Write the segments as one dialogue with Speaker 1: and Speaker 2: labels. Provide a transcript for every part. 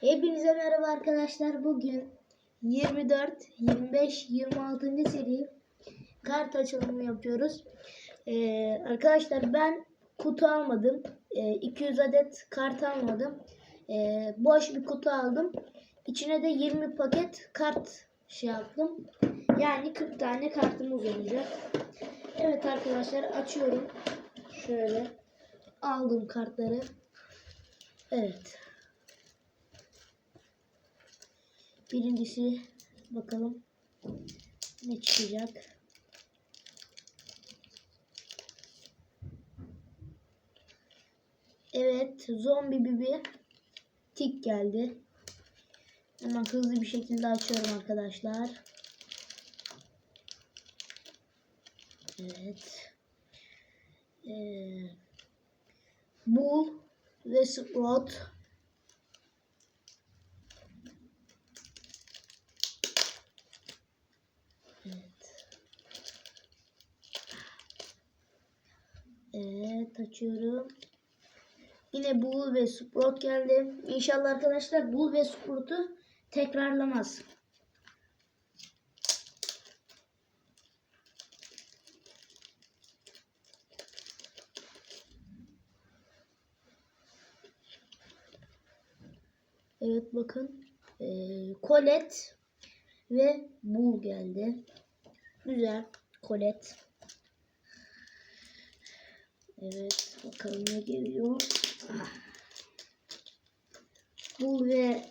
Speaker 1: Hepinize merhaba arkadaşlar. Bugün 24, 25, 26. seri kart açılımı yapıyoruz. Ee, arkadaşlar ben kutu almadım. Ee, 200 adet kart almadım. Ee, boş bir kutu aldım. İçine de 20 paket kart şey yaptım. Yani 40 tane kartımız olacak. Evet arkadaşlar açıyorum. Şöyle aldım kartları. Evet. Birincisi bakalım ne çıkacak. Evet, zombi bibi tik geldi. Hemen hızlı bir şekilde açıyorum arkadaşlar. Evet. Ee, Bull ve Sprout Evet açıyorum. Yine Bull ve Sprout geldi. İnşallah arkadaşlar Bull ve Sprout'u tekrarlamaz. Evet bakın. Ee, Colette ve Bull geldi. Güzel. Colette. Evet. Bakalım ne geliyor. Bull ve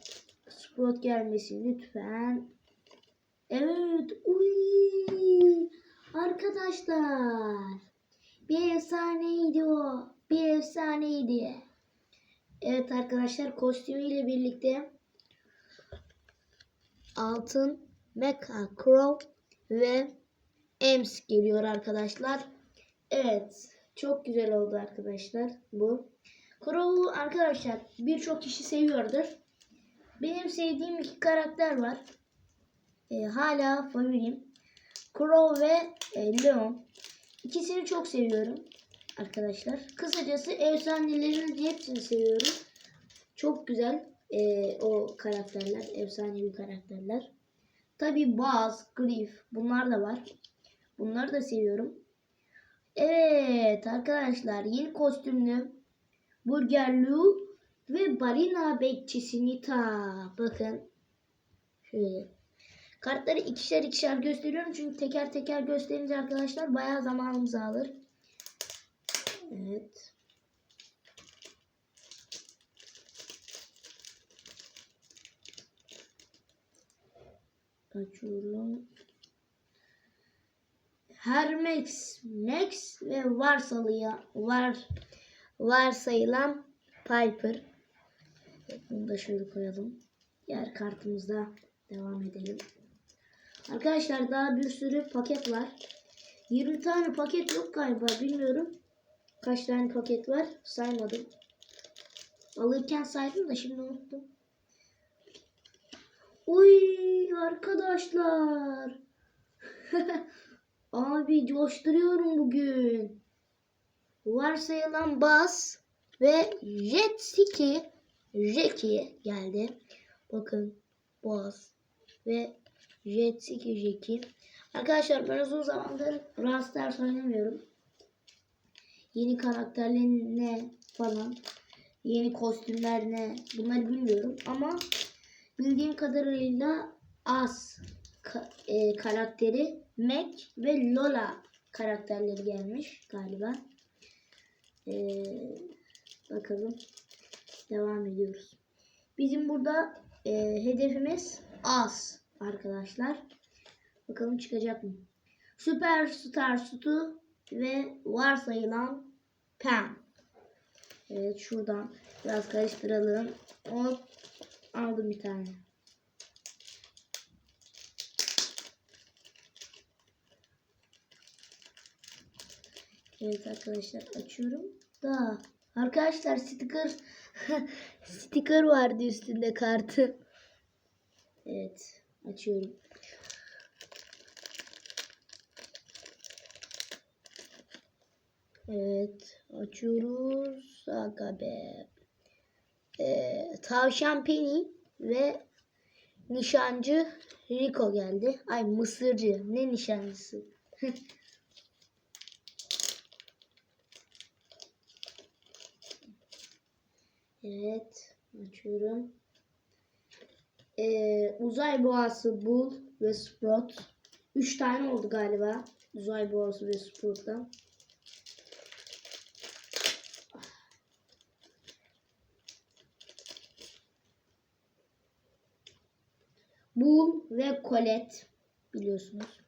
Speaker 1: Sprout gelmesi lütfen. Evet. Uy. Arkadaşlar. Bir efsaneydi o. Bir efsaneydi. Evet arkadaşlar kostümüyle birlikte altın Mecha Crow ve Ems geliyor arkadaşlar. Evet çok güzel oldu arkadaşlar bu. Crow'u arkadaşlar birçok kişi seviyordur. Benim sevdiğim iki karakter var. Ee, hala favorim. Crow ve e, Leon. İkisini çok seviyorum arkadaşlar. Kısacası efsanelerin hepsini seviyorum. Çok güzel e, o karakterler, efsanevi karakterler. Tabi Buzz, Griff bunlar da var. Bunları da seviyorum. Evet arkadaşlar yeni kostümlü Burgerlu ve balina bekçisi Nita. Bakın şöyle. Kartları ikişer ikişer gösteriyorum çünkü teker teker gösterince arkadaşlar bayağı zamanımızı alır. Evet. Açıyorum. Hermex, Max ve varsayılan var varsayılan Piper. Bunu da şöyle koyalım. Diğer kartımızda devam edelim. Arkadaşlar daha bir sürü paket var. 20 tane paket yok galiba bilmiyorum. Kaç tane paket var saymadım. Alırken saydım da şimdi unuttum. Uy arkadaşlar. Abi coşturuyorum bugün. Varsayılan Buzz ve Jet Ski Jackie geldi. Bakın Buzz ve Jet Ski Jackie. Arkadaşlar ben uzun zamandır Brawl oynamıyorum. Yeni karakterler ne falan. Yeni kostümler ne bunları bilmiyorum ama bildiğim kadarıyla az e, karakteri Mac ve Lola karakterleri gelmiş galiba. E, bakalım. Devam ediyoruz. Bizim burada e, hedefimiz az arkadaşlar. Bakalım çıkacak mı? Süperstar Sutu ve varsayılan Pam. Evet şuradan biraz karıştıralım. Hop aldım bir tane. Evet arkadaşlar açıyorum. Da arkadaşlar sticker sticker vardı üstünde kartı. Evet açıyorum. Evet. Açıyoruz. Aga be. e, Tavşan Penny ve nişancı Rico geldi. Ay mısırcı. Ne nişancısı? evet. Açıyorum. Ee, uzay boğası Bull ve Sprout. Üç tane oldu galiba. Uzay boğası ve Sprout'tan. Bull ve Colette biliyorsunuz.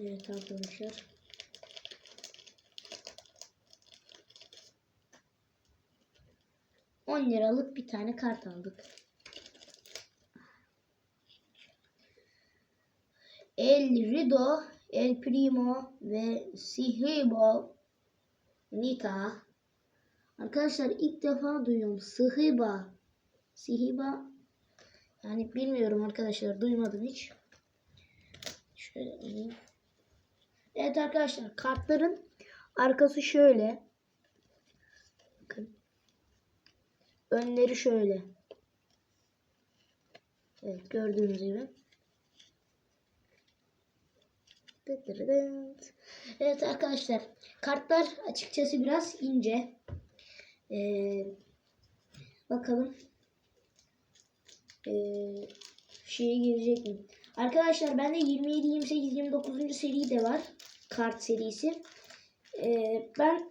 Speaker 1: Evet arkadaşlar. On liralık bir tane kart aldık. El Rido, El Primo ve Sihibo Nita. Arkadaşlar ilk defa duyuyorum. Sihiba. Sihiba. Yani bilmiyorum arkadaşlar. Duymadım hiç. Şöyle alayım. Evet arkadaşlar kartların arkası şöyle. Bakın. Önleri şöyle. Evet gördüğünüz gibi. Evet arkadaşlar kartlar açıkçası biraz ince. Ee, bakalım ee, şeye girecek mi? Arkadaşlar bende 27, 28, 29. seri de var. Kart serisi. Ee, ben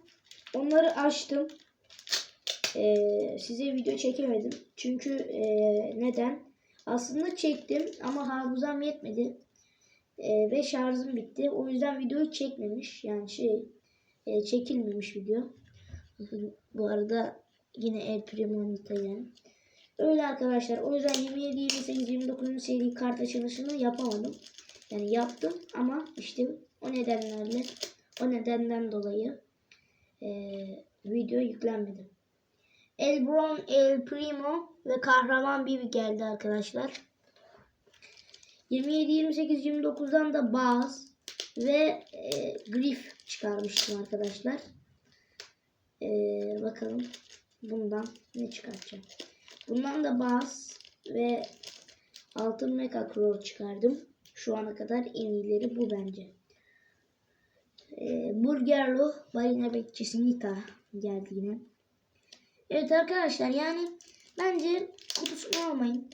Speaker 1: onları açtım. Ee, size video çekemedim. Çünkü ee, neden? Aslında çektim ama hafızam yetmedi. Ee, ve şarjım bitti. O yüzden videoyu çekmemiş. Yani şey ee, çekilmemiş video. Bu arada yine El Primo Nita yani. Öyle arkadaşlar. O yüzden 27, 28, 29. seri kart açılışını yapamadım. Yani yaptım ama işte o nedenlerle o nedenden dolayı e, video yüklenmedi. El Bron, El Primo ve Kahraman Bibi geldi arkadaşlar. 27, 28, 29'dan da Baz ve e, Griff çıkarmıştım arkadaşlar. Ee, bakalım bundan ne çıkartacağım. Bundan da Baz ve altın Mecha Crow çıkardım. Şu ana kadar en iyileri bu bence. Ee, Burgerlo balina bekçisi Nita geldi yine. Evet arkadaşlar yani bence kutusunu almayın.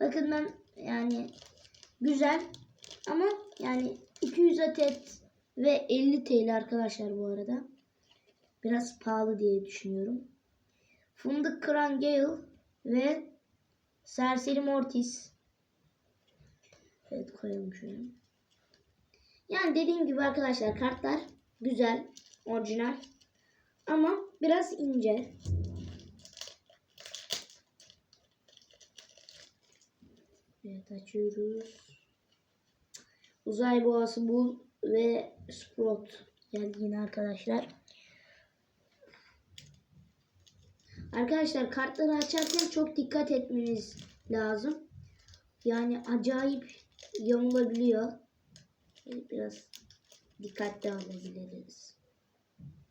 Speaker 1: Bakın ben yani güzel ama yani 200 adet ve 50 TL arkadaşlar bu arada. Biraz pahalı diye düşünüyorum. Fındık Kıran Gale ve Serseri Mortis. Evet koyalım şöyle. Yani dediğim gibi arkadaşlar kartlar güzel, orijinal ama biraz ince. Evet açıyoruz. Uzay boğası bul ve Sprout geldi yine arkadaşlar. Arkadaşlar kartları açarken çok dikkat etmeniz lazım. Yani acayip yamulabiliyor. Biraz dikkatli olabiliriz.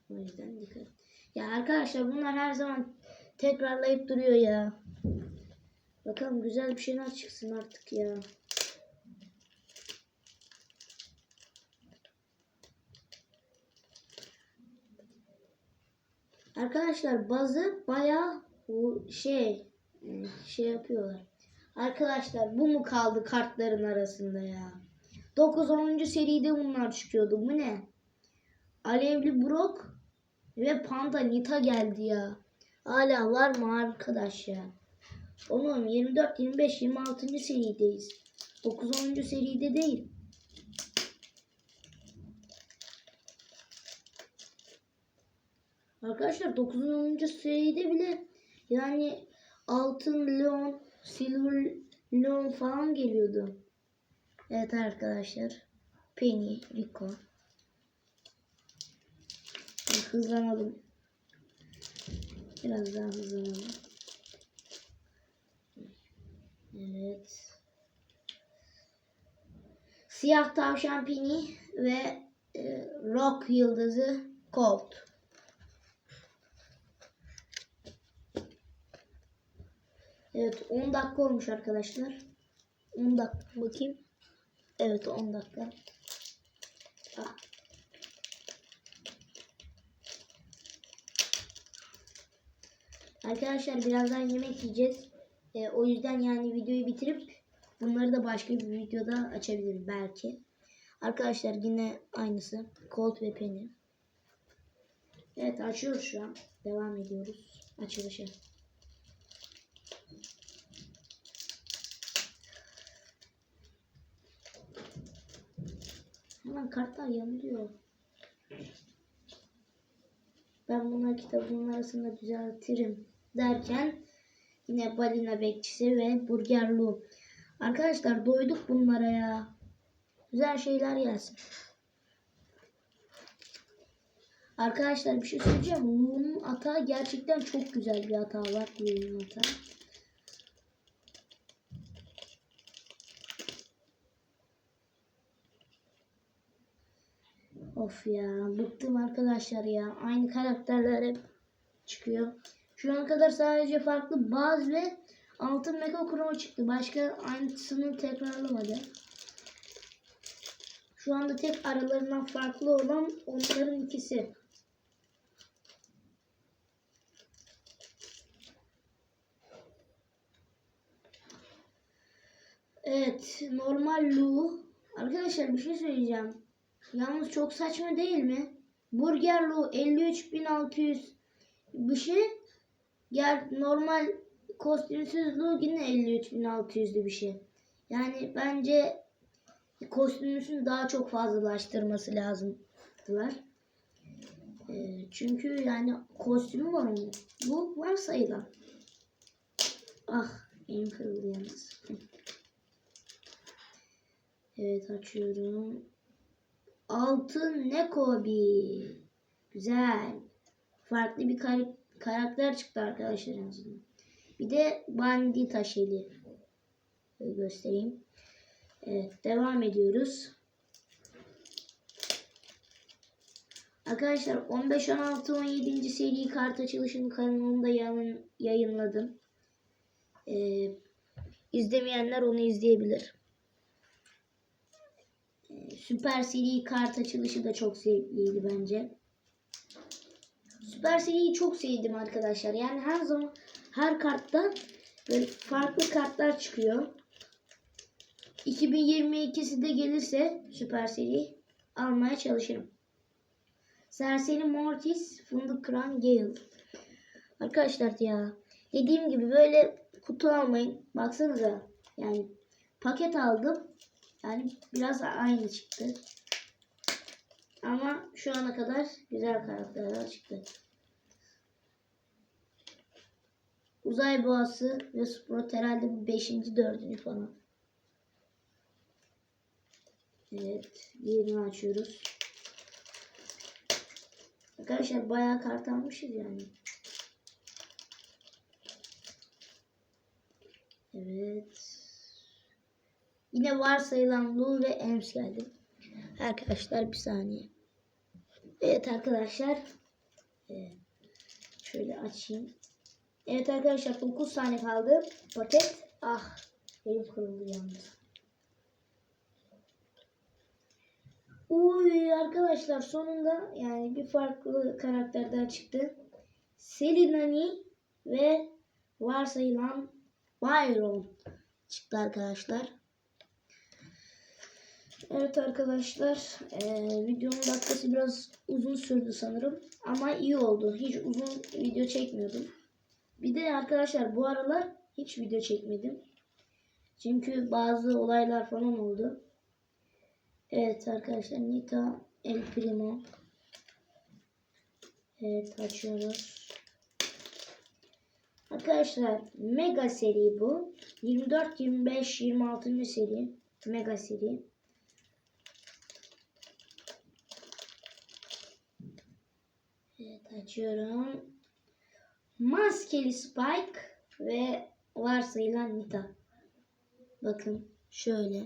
Speaker 1: O yüzden dikkat. Ya arkadaşlar bunlar her zaman tekrarlayıp duruyor ya. Bakalım güzel bir şeyler çıksın artık ya. Arkadaşlar bazı bayağı bu şey şey yapıyorlar. Arkadaşlar bu mu kaldı kartların arasında ya? 9 10. seride bunlar çıkıyordu. Bu ne? Alevli Brock ve Panda Nita geldi ya. Hala var mı arkadaş ya? Oğlum 24, 25, 26. serideyiz. 9 10. seride değil. Arkadaşlar 9. 10. seride bile yani altın leon, silver leon falan geliyordu. Evet arkadaşlar. Penny, Rico. Hızlanalım. Biraz daha hızlanalım. Evet. Siyah tavşan pini ve e, rock yıldızı Colt. Evet 10 dakika olmuş arkadaşlar. 10 dakika bakayım. Evet 10 dakika. Ah. Arkadaşlar birazdan yemek yiyeceğiz. Ee, o yüzden yani videoyu bitirip bunları da başka bir videoda açabilirim belki. Arkadaşlar yine aynısı. Colt ve Penny. Evet açıyoruz şu an. Devam ediyoruz açılışa. Hemen kartlar yanılıyor. Ben bunları kitabın arasında düzeltirim derken yine balina bekçisi ve burgerlu. Arkadaşlar doyduk bunlara ya. Güzel şeyler gelsin. Arkadaşlar bir şey söyleyeceğim. Lu'nun atağı gerçekten çok güzel bir atağı var. Lu'nun atağı. Of ya bıktım arkadaşlar ya. Aynı karakterler hep çıkıyor. Şu ana kadar sadece farklı baz ve altın mega kromo çıktı. Başka aynısını tekrarlamadı. Şu anda tek aralarından farklı olan onların ikisi. Evet, normal Lu. Arkadaşlar bir şey söyleyeceğim. Yalnız çok saçma değil mi? Burger Lu 53600 bir şey. Ger normal kostümsüz yine 53600'lü bir şey. Yani bence kostümüsünü daha çok fazlalaştırması lazımdılar. Ee, çünkü yani kostümü var onun. Bu var sayılan. Ah elim kırıldı yalnız. Evet açıyorum. Altın Nekobi. Güzel. Farklı bir kar- karakter çıktı arkadaşlar en azından. Bir de Bandita Şeli. Şöyle göstereyim. Evet devam ediyoruz. Arkadaşlar 15, 16, 17. seri kart açılışını kanalımda yayın, yayınladım. Ee, izlemeyenler onu izleyebilir. Ee, Süper seri kart açılışı da çok zevkliydi bence. Süper seriyi çok sevdim arkadaşlar. Yani her zaman her kartta böyle farklı kartlar çıkıyor. 2022'si de gelirse süper seri almaya çalışırım. Serseri Mortis, Fındık Kıran Gale. Arkadaşlar ya dediğim gibi böyle kutu almayın. Baksanıza yani paket aldım. Yani biraz aynı çıktı. Ama şu ana kadar güzel karakterler çıktı. Uzay boğası ve Sprout herhalde bu 5. 4. falan. Evet. Diğerini açıyoruz. Arkadaşlar bayağı kart almışız yani. Evet. Yine varsayılan Lu ve Ems geldi. Arkadaşlar bir saniye. Evet arkadaşlar. Ee, şöyle açayım. Evet arkadaşlar 9 tane kaldı. Paket. Ah. Benim kırıldı yalnız. Uy arkadaşlar sonunda yani bir farklı karakterden çıktı. Selinani ve varsayılan Byron çıktı arkadaşlar. Evet arkadaşlar e, videonun dakikası biraz uzun sürdü sanırım ama iyi oldu. Hiç uzun video çekmiyordum. Bir de arkadaşlar bu aralar hiç video çekmedim. Çünkü bazı olaylar falan oldu. Evet arkadaşlar Nita El Primo. Evet açıyoruz. Arkadaşlar mega seri bu. 24, 25, 26. seri. Mega seri. Evet açıyorum. Maskeli Spike ve varsayılan Nita. Bakın şöyle.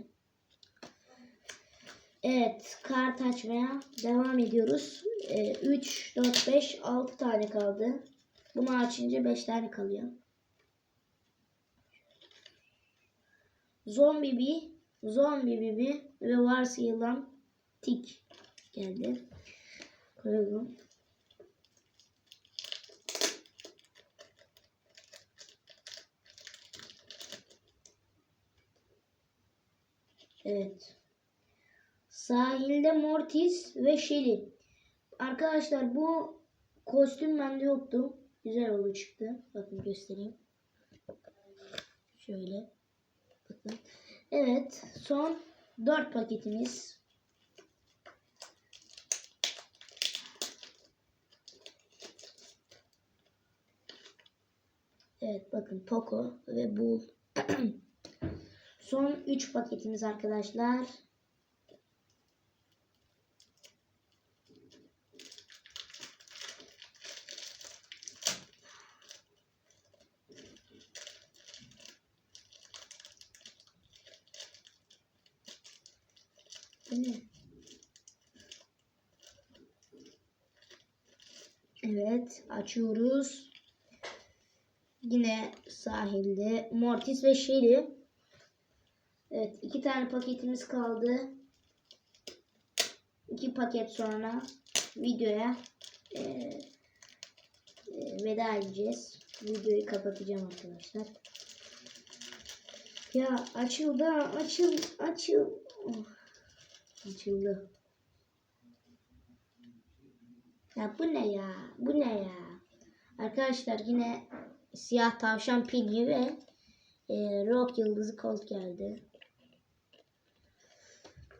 Speaker 1: Evet kart açmaya devam ediyoruz. Ee, 3, 4, 5, 6 tane kaldı. Bunu açınca 5 tane kalıyor. Zombi bir, zombi bibi ve varsayılan tik geldi. Koyalım. Evet. Sahilde Mortis ve Shelly. Arkadaşlar bu kostüm bende yoktu. Güzel oldu çıktı. Bakın göstereyim. Şöyle. Bakın. Evet. Son 4 paketimiz. Evet bakın Poco ve Bull. Son 3 paketimiz arkadaşlar. Evet açıyoruz. Yine sahilde Mortis ve Shelly. Evet iki tane paketimiz kaldı. İki paket sonra videoya e, e, veda edeceğiz. Videoyu kapatacağım arkadaşlar. Ya açıldı açıl açıl. Oh, açıldı. Ya bu ne ya? Bu ne ya? Arkadaşlar yine siyah tavşan pili ve e, rock yıldızı kolt geldi.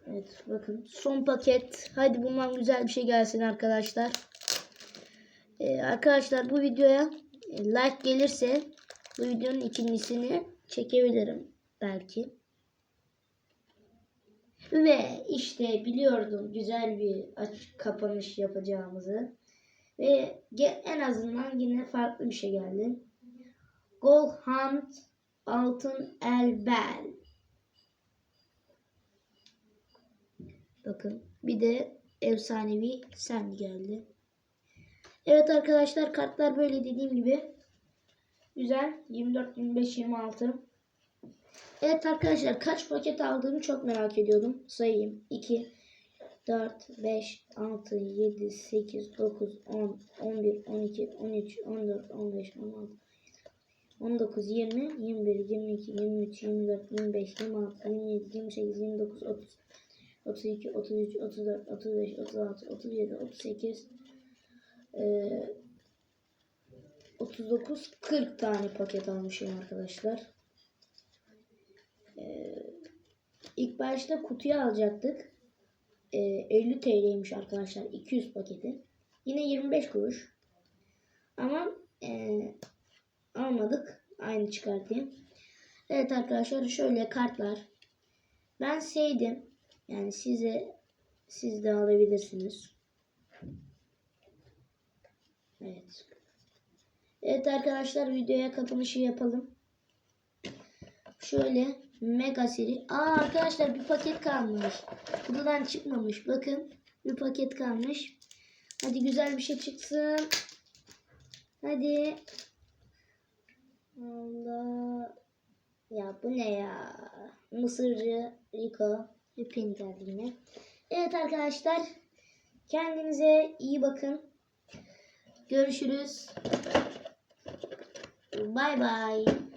Speaker 1: Evet bakın son paket. Hadi bundan güzel bir şey gelsin arkadaşlar. E, arkadaşlar bu videoya e, like gelirse bu videonun ikincisini çekebilirim belki. Ve işte biliyordum güzel bir aç kapanış yapacağımızı. Ve en azından yine farklı bir şey geldi. Gold Hunt Altın Elbel. Bakın bir de efsanevi sen geldi. Evet arkadaşlar kartlar böyle dediğim gibi. Güzel. 24, 25, 26. Evet arkadaşlar kaç paket aldığımı çok merak ediyordum. Sayayım. 2, 4, 5, 6, 7, 8, 9, 10, 11, 12, 13, 14, 15, 16, 19, 20, 21, 22, 23, 24, 25, 26, 27, 28, 29, 30, 32, 33, 34, 35, 36, 37, 38, eee 39, 40 tane paket almışım arkadaşlar. Ee, ilk başta kutuyu alacaktık. Ee, 50 TL'ymiş arkadaşlar 200 paketi. Yine 25 kuruş. Ama ee, almadık. Aynı çıkartayım. Evet arkadaşlar şöyle kartlar. Ben sevdim. Yani size siz de alabilirsiniz. Evet. Evet arkadaşlar videoya kapanışı yapalım. Şöyle mega seri. Aa arkadaşlar bir paket kalmış. Buradan çıkmamış. Bakın bir paket kalmış. Hadi güzel bir şey çıksın. Hadi. Allah. Ya bu ne ya? Mısırcı Rico Pin geldi yine. Evet arkadaşlar. Kendinize iyi bakın. Görüşürüz. Bye bye.